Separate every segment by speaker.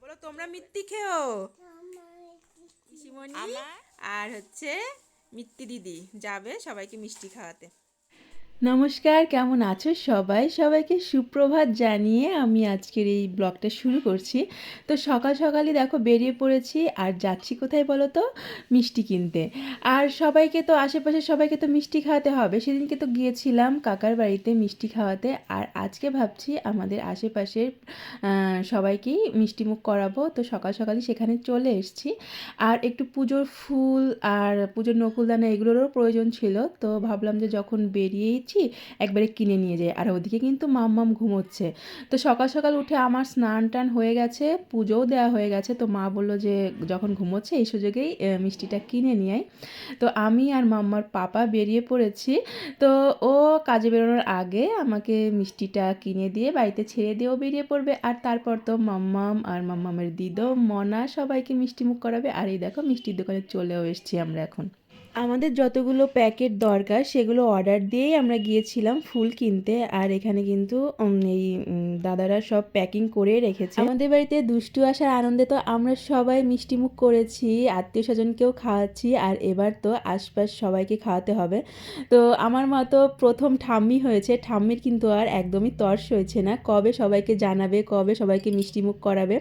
Speaker 1: বলো তোমরা মিত্তি খেও। আর হচ্ছে মিত্তি দিদি যাবে সবাইকে মিষ্টি খাওয়াতে।
Speaker 2: নমস্কার, কেমন আছো সবাই? সবাইকে সুপ্রভাত জানিয়ে আমি আজকের এই ব্লগটা শুরু করছি। তো সকাল সকালই দেখো বেরিয়ে পড়েছি, আর যাচ্ছি কোথায় বলো তো? মিষ্টি কিনতে। আর সবাইকে তো আশেপাশে সবাইকে তো মিষ্টি খাওয়াতে হবে। সেদিনকে তো গিয়েছিলাম কাকার বাড়িতে মিষ্টি খাওয়াতে, আর আজকে ভাবছি আমাদের আশেপাশের সবাইকেই মিষ্টি মুখ করাবো। তো সকাল সকালই সেখানে চলে এসেছি। আর একটু পুজোর ফুল আর পুজোর নকুলদানা এগুলোরও প্রয়োজন ছিল। তো ভাবলাম যে যখন বেরিয়েছি একবারে কিনে নিয়ে যাই আর ওদিকে কিন্তু মাম্মাম ঘুমোচ্ছে। তো সকাল সকাল উঠে আমার স্নান টান হয়ে গেছে, পুজোও দেওয়া হয়ে গেছে। তো মা বলল যে, যখন ঘুমোচ্ছে এই সুযোগেই মিষ্টিটা কিনে নিয়ে আয়। তো আমি আর মাম্মার পাপা বেরিয়ে পড়েছি। তো ও কাজে বেরোনোর আগে আমাকে মিষ্টিটা কিনে দিয়ে বাড়িতে ছেড়ে দিয়েও বেরিয়ে পড়বে। আর তারপর তো মাম্মাম আর মাম্মামের দিদো, মনা সবাইকে মিষ্টি মুখ করাবে। আর এই দেখো, মিষ্টির দোকানে চলেও এসেছি আমরা এখন। আমাদের যতগুলো প্যাকেট দরকার, সেগুলো অর্ডার দিয়েই আমরা গিয়েছিলাম ফুল কিনতে। আর এখানে কিন্তু এই দাদারা সব প্যাকিং করে রেখেছে। আমাদের বাড়িতে দুষ্টু আসার আনন্দে তো আমরা সবাই মিষ্টিমুখ করেছি আত্মীয় স্বজনকেও খাওয়াচ্ছি, আর এবার তো আশপাশ সবাইকে খাওয়াতে হবে। তো আমার মা তো প্রথম ঠাম্মি হয়েছে, ঠাম্মির কিন্তু আর একদমই তর্স হয়েছে না। কবে সবাইকে জানাবে, কবে সবাইকে মিষ্টিমুখ করাবে?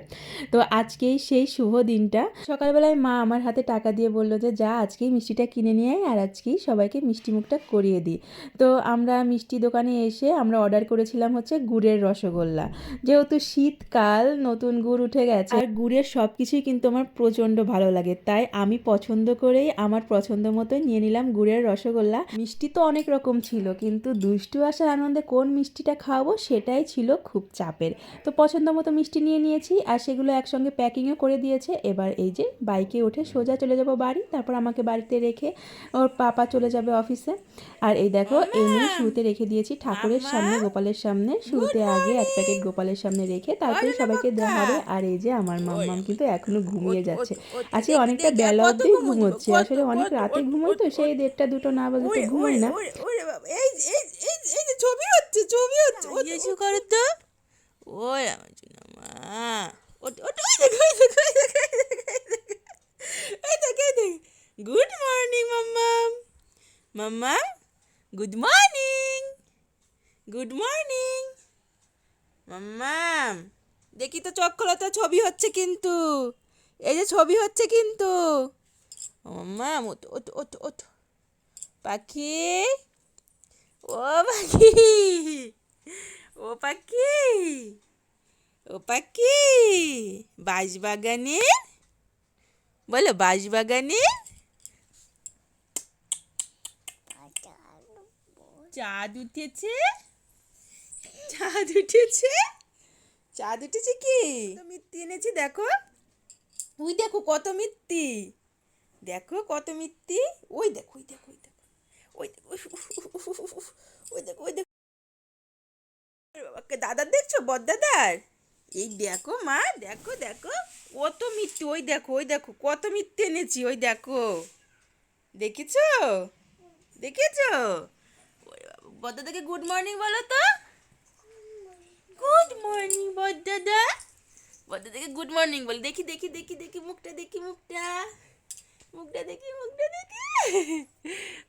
Speaker 2: তো আজকেই সেই শুভ দিনটা। সকালবেলায় মা আমার হাতে টাকা দিয়ে বলল যে, যা, আজকেই মিষ্টিটা কিনে নিয়ে আর আজকেই সবাইকে মিষ্টি মুখটা করিয়ে দিই। তো আমরা মিষ্টি দোকানে এসে আমরা অর্ডার করেছিলাম হচ্ছে গুড়ের রসগোল্লা। যেহেতু শীতকাল, নতুন গুড় উঠে গেছে। আর গুড়ের সব কিছুই কিন্তু আমার প্রচণ্ড ভালো লাগে। তাই আমি পছন্দ করেই আমার পছন্দ মতো নিয়ে নিলাম গুড়ের রসগোল্লা। মিষ্টি তো অনেক রকম ছিল, কিন্তু দুষ্টু আসার আনন্দে কোন মিষ্টিটা খাওয়াবো সেটাই ছিল খুব চাপের। তো পছন্দ মতো মিষ্টি নিয়ে নিয়েছি আর সেগুলো একসঙ্গে প্যাকিংও করে দিয়েছে। এবার এই যে বাইকে উঠে সোজা চলে যাব বাড়ি, তারপর আমাকে বাড়িতে রেখে ওর পাপা চলে যাবে অফিসে। আর এই দেখো এই নিয়ে শুরুতে রেখে দিয়েছি ঠাকুরের সামনে গোপালের সামনে। শুরুতে আগে এক প্যাকেট গোপালের সামনে রেখে তারপরে সবাইকে দেওয়া হবে আর এই যে আমার মাম্মাম কিন্তু এখনও ঘুমিয়ে যাচ্ছে। আজকে অনেকটা বেলা অব্দি ঘুমোচ্ছে আসলে অনেক রাতে ঘুমোই তো সেই দেড়টা দুটো না বাজে তো ঘুমোই না।
Speaker 1: এই এই এই ছবি হচ্ছে ছবি হচ্ছে ও ইয়েশু করো তো। ওই আমার জন্য মা। দেখো দেখো দেখো। এই দেখো এই দেখো গুড মর্নিং মাম্মাম মাম্মাম গুড মর্নিং গুড মর্নিং মাম্মাম দেখি তো চোখ তো ছবি হচ্ছে কিন্তু। এই যে ছবি হচ্ছে কিন্তু। মাম্মাম ওট ওট ওট ওট পাখি। ও পাখি। ও পাখি। ও পাখি। বাঁশবাগানের? বলো, বাঁশবাগানের? চাঁদ উঠেছে? চাঁদ উঠেছে? চাঁদ উঠেছে কি? মিত্তি এনেছি দেখো। ওই দেখো কত মিত্তি দেখো কত মিত্তি ওই দেখো ওই দেখো ওই দেখো। ওই দেখো ওই দেখো ওই দেখো আরে বাবা, কে দাদার দেখছ? বদ্দাদার এই দেখো মা দেখো দেখো। কত মিথ্যে ওই দেখো ওই দেখো। কত মিথ্যে এনেছি ওই দেখো। দেখেছ? দেখেছ? বদ্দাদাকে গুড মর্নিং বলো তো। গুড মর্নিং বদ্দাদা। বদ্দাদাকে গুড মর্নিং বল। দেখি দেখি দেখি দেখি মুখটা দেখি মুখটা। মুখটা দেখি মুখটা দেখি।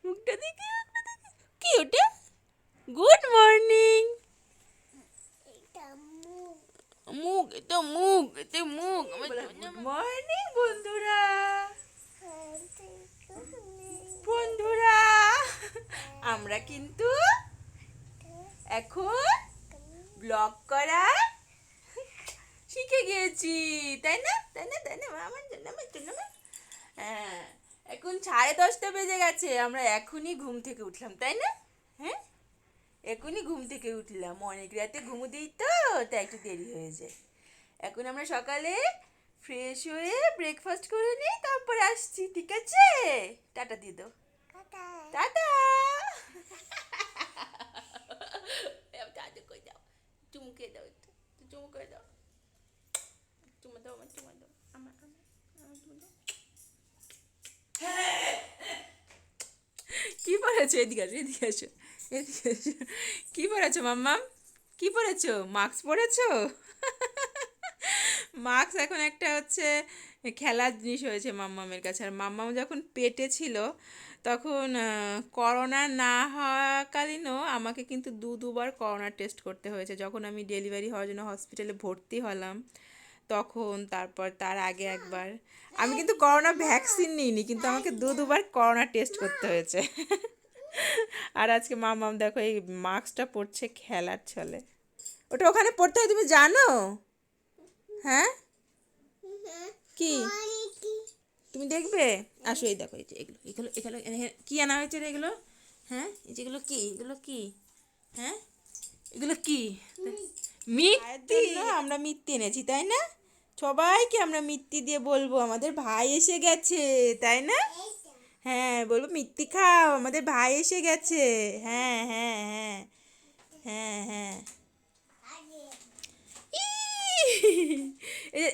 Speaker 1: মুখটা দেখি মুখটা দেখি। কি ওটা? গুড মর্নিং মুখ। এটা মুখ এটা মুখ। মর্নিং বন্ধুরা। বন্ধুরা। আমরা কিন্তু এখন ব্লগ করা শিখে গিয়েছি। তাই না? তাই না? তাই না? আমার জন্য আমার জন্য হ্যাঁ এখন সাড়ে দশটা বেজে গেছে আমরা এখনই ঘুম থেকে উঠলাম তাই না? হ্যাঁ? এখনই ঘুম থেকে উঠলাম অনেক রাতে ঘুমো দিই তো তাই একটু দেরি হয়ে যায়। এখন আমরা সকালে ফ্রেশ হয়ে ব্রেকফাস্ট করে নিই তারপরে আসছি ঠিক আছে? টাটা দিয়ে দাও। টাটা দাদু কই দাও চুমুকে দাও একটু চুমু করে দাও চুমু দাও আমার চুমু দাও আমার আমার আমার চুমু দাও কি পরেছো এদিকে আসো এদিকে আসো এদিকে আসো কী পরেছো মাম্মাম কী পরেছো মাস্ক পরেছো মাস্ক এখন একটা হচ্ছে, খেলার জিনিস হয়েছে মাম্মামের কাছে। আর মাম্মাম যখন পেটে ছিল তখন করোনা না হওয়াকালীনও আমাকে কিন্তু দু, দুবার করোনা টেস্ট করতে হয়েছে। যখন আমি ডেলিভারি হওয়ার জন্য হসপিটালে ভর্তি হলাম, তখন তারপর তার আগে একবার। আমি কিন্তু করোনা ভ্যাকসিন নিইনি, কিন্তু আমাকে দু, দুবার করোনা টেস্ট করতে হয়েছে। আর আজকে মা, মাম দেখো, এই মাস্কটা পরছে খেলার ছলে। ওটা ওখানে পড়তে হয়, তুমি জানো? হ্যাঁ? কি? তুমি দেখবে? আসো এই দেখো এই যে এগুলো এগুলো এগুলো কী আনা হয়েছে রে এগুলো? হ্যাঁ? এই যেগুলো কি? এগুলো কি? হ্যাঁ? এগুলো কি? মিথ্যি? আমরা মিথ্যি এনেছি তাই না? সবাইকে আমরা মিথ্যি দিয়ে বলব আমাদের ভাই এসে গেছে তাই না? হ্যাঁ বলব মিথ্যি খাও আমাদের ভাই এসে গেছে। হ্যাঁ হ্যাঁ হ্যাঁ হ্যাঁ হ্যাঁ।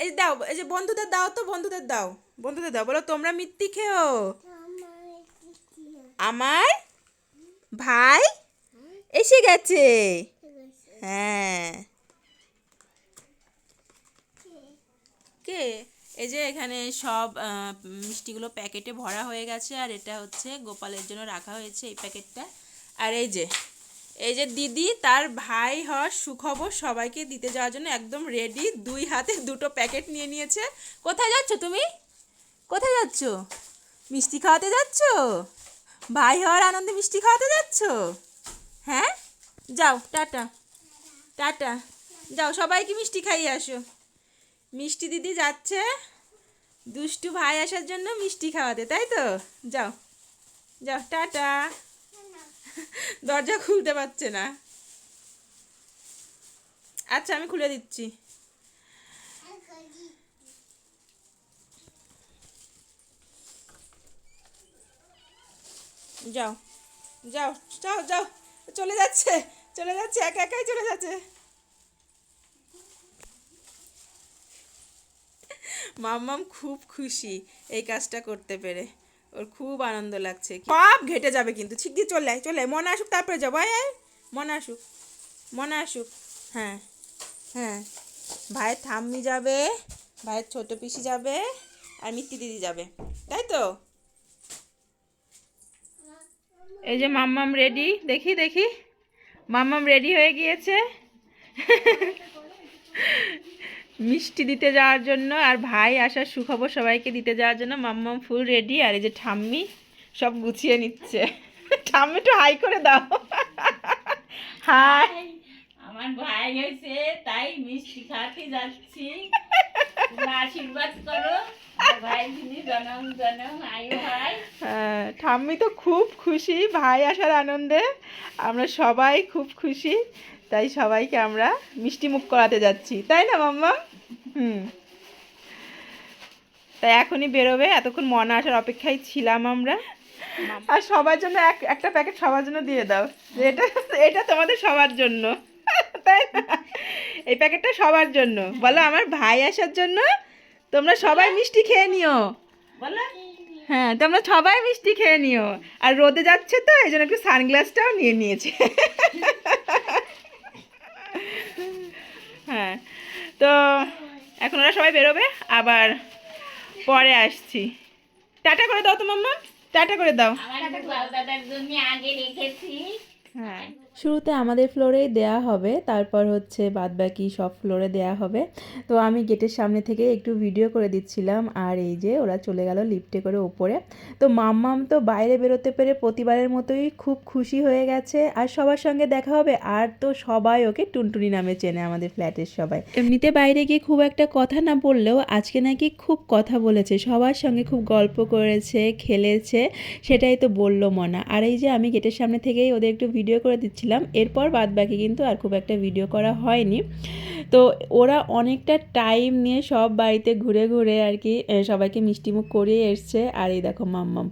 Speaker 1: এই দাও এই যে বন্ধুদের দাও তো বন্ধুদের দাও। বন্ধুদের দাও, বলো, তোমরা মিথ্যি খেও। আমার ভাই এসে গেছে। হ্যাঁ। কে? এই যে এখানে সব মিষ্টিগুলো প্যাকেটে ভরা হয়ে গেছে, আর এটা হচ্ছে গোপালের জন্য রাখা হয়েছে এই প্যাকেটটা। আর এই যে এই যে দিদি তার ভাই হওয়ার সুখবর সবাইকে দিতে যাওয়ার জন্য একদম রেডি দুই হাতে দুটো প্যাকেট নিয়ে নিয়েছে। কোথায় যাচ্ছ তুমি? কোথায় যাচ্ছ? মিষ্টি খাওয়াতে যাচ্ছ? ভাই হওয়ার আনন্দে মিষ্টি খাওয়াতে যাচ্ছ? হ্যাঁ? যাও, টাটা। টাটা। যাও, সবাইকে মিষ্টি খাইয়ে আসো। মিষ্টি দিদি যাচ্ছে দুষ্টু ভাই আসার জন্য মিষ্টি খাওয়াতে, তাই তো? যাও। যাও, টাটা। দরজা খুলতে পারছে না। আচ্ছা আমি খুলে দিচ্ছি। যাও যাও যাও যাও, চলে যাচ্ছে চলে যাচ্ছে, একা একাই চলে যাচ্ছে। মাম্মাম খুব খুশি এই কাজটা করতে পেরে। ওর খুব আনন্দ লাগছে। সব ঘেটে যাবে কিন্তু ঠিক দিয়ে চলে আয় চলে মনে আসুক, তারপরে যাব। আয় মনে আসুক মনে আসুক হ্যাঁ হ্যাঁ। ভাইয়ের ঠাম্মি যাবে, ভাইয়ের ছোট পিসি যাবে, আর মিত্তি দিদি যাবে, তাই তো? এই যে মাম্মাম রেডি, দেখি দেখি। মাম্মাম রেডি হয়ে গিয়েছে। মিষ্টি দিতে যাওয়ার জন্য আর ভাই আসার সুখবর সবাইকে দিতে যাওয়ার জন্য মাম্মাম ফুল রেডি আর এই যে ঠাম্মি সব গুছিয়ে নিচ্ছে। ঠাম্মি একটু হাই করে দাও। হাই।
Speaker 3: আমার ভাই হয়েছে তাই মিষ্টি খাতে যাচ্ছি। আশীর্বাদ করো।
Speaker 1: হ্যাঁ, ঠাম্মি তো খুব খুশি ভাই আসার আনন্দে। আমরা সবাই খুব খুশি তাই সবাইকে আমরা মিষ্টি মুখ করাতে যাচ্ছি। তাই না মাম্মা? হুম। তাই এখনই বেরোবে এতক্ষণ মনে আসার অপেক্ষায় ছিলাম আমরা। আর সবার জন্য এক একটা প্যাকেট সবার জন্য দিয়ে দাও। এটা এটা তোমাদের সবার জন্য। তাই? এই প্যাকেটটা সবার জন্য। বলো আমার ভাই আসার জন্য তোমরা সবাই মিষ্টি খেয়ে নিও।
Speaker 3: বলো।
Speaker 1: হ্যাঁ তোমরা সবাই মিষ্টি খেয়ে নিও। আর রোদে যাচ্ছে তো এই জন্য একটু সানগ্লাসটাও নিয়ে নিয়েছে। হ্যাঁ তো এখন ওরা সবাই বেরোবে আবার পরে আসছি। টাটা করে দাও তো মাম্মা। টাটা করে দাও।
Speaker 3: দাদার জন্য আগে রেখেছি।
Speaker 1: হ্যাঁ।
Speaker 2: শুরুতে আমাদের ফ্লোরেই দেয়া হবে, তারপর হচ্ছে বাদবাকি সব ফ্লোরে দেয়া হবে। তো আমি গেটের সামনে থেকে একটু ভিডিও করে দিচ্ছিলাম, আর এই যে ওরা চলে গেল লিফটে করে ওপরে। তো মাম্মাম তো বাইরে বেরোতে পেরে প্রতিবারের মতোই খুব খুশি হয়ে গেছে, আর সবার সঙ্গে দেখা হবে। আর তো সবাই ওকে টুনটুনি নামে চেনে, আমাদের ফ্ল্যাটের সবাই। এমনিতে বাইরে গিয়ে খুব একটা কথা না বললেও আজকে নাকি খুব কথা বলেছে, সবার সঙ্গে খুব গল্প করেছে, খেলেছে, সেটাই তো বলল মনা। আর এই যে আমি গেটের সামনে থেকেই ওদের একটু ভিডিও করে দিচ্ছিলাম এরপর বাদ বাকি কিন্তু আর খুব একটা ভিডিও করা হয়নি। তো ওরা অনেকটা টাইম নিয়ে সব বাড়িতে ঘুরে ঘুরে আর কি সবাইকে মিষ্টিমুখ করিয়ে এসছে। আর এই দেখো মাম্মাম,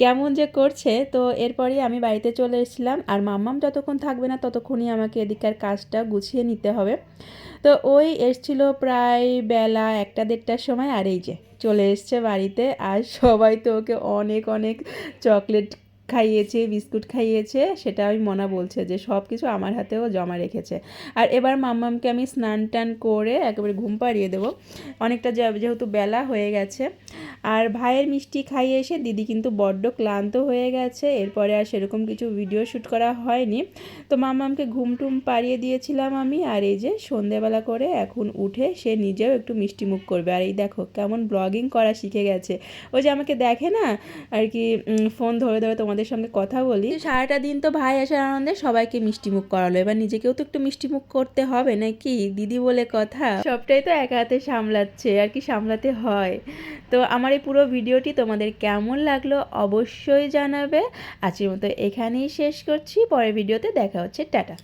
Speaker 2: কেমন যে করছে। তো এরপরেই আমি বাড়িতে চলে এসেছিলাম। আর মাম্মাম যতক্ষণ থাকবে না ততক্ষণই আমাকে এদিককার কাজটা গুছিয়ে নিতে হবে। তো ওই এসছিল প্রায় বেলা একটা দেড়টার সময়। আর এই যে চলে এসছে বাড়িতে। আর সবাই তো ওকে অনেক অনেক চকলেট খাইয়েছে, বিস্কুট খাইয়েছে, সেটা আমি মনা বলছে যে সব কিছু আমার হাতেও জমা রেখেছে। আর এবার মাম্মামকে আমি স্নান টান করে একেবারে ঘুম পাড়িয়ে দেবো। অনেকটা যেহেতু বেলা হয়ে গেছে। আর ভাইয়ের মিষ্টি খাইয়ে এসে দিদি কিন্তু বড্ড ক্লান্ত হয়ে গেছে। এরপরে আর সেরকম কিছু ভিডিও শ্যুট করা হয়নি। তো মামামকে ঘুম টুম পাড়িয়ে দিয়েছিলাম আমি। আর এই যে সন্ধেবেলা করে এখন উঠে সে নিজেও একটু মিষ্টি মুখ করবে। আর এই দেখো কেমন ব্লগিং করা শিখে গেছে। ও যে আমাকে দেখে না, আর কি ফোন ধরে ধরে তোমাদের সঙ্গে কথা বলি। সারাটা দিন তো ভাই আসার আনন্দে সবাইকে মিষ্টি মুখ করালো। এবার নিজেকেও তো একটু মিষ্টি মুখ করতে হবে নাকি? দিদি বলে কথা। সবটাই তো এক হাতে সামলাচ্ছে, আর কি সামলাতে হয়। তো আমার এই পুরো ভিডিওটি তোমাদের কেমন লাগল অবশ্যই জানাবে। আজকের মতো এখানেই শেষ করছি, পরের ভিডিওতে দেখা হচ্ছে, টাটা।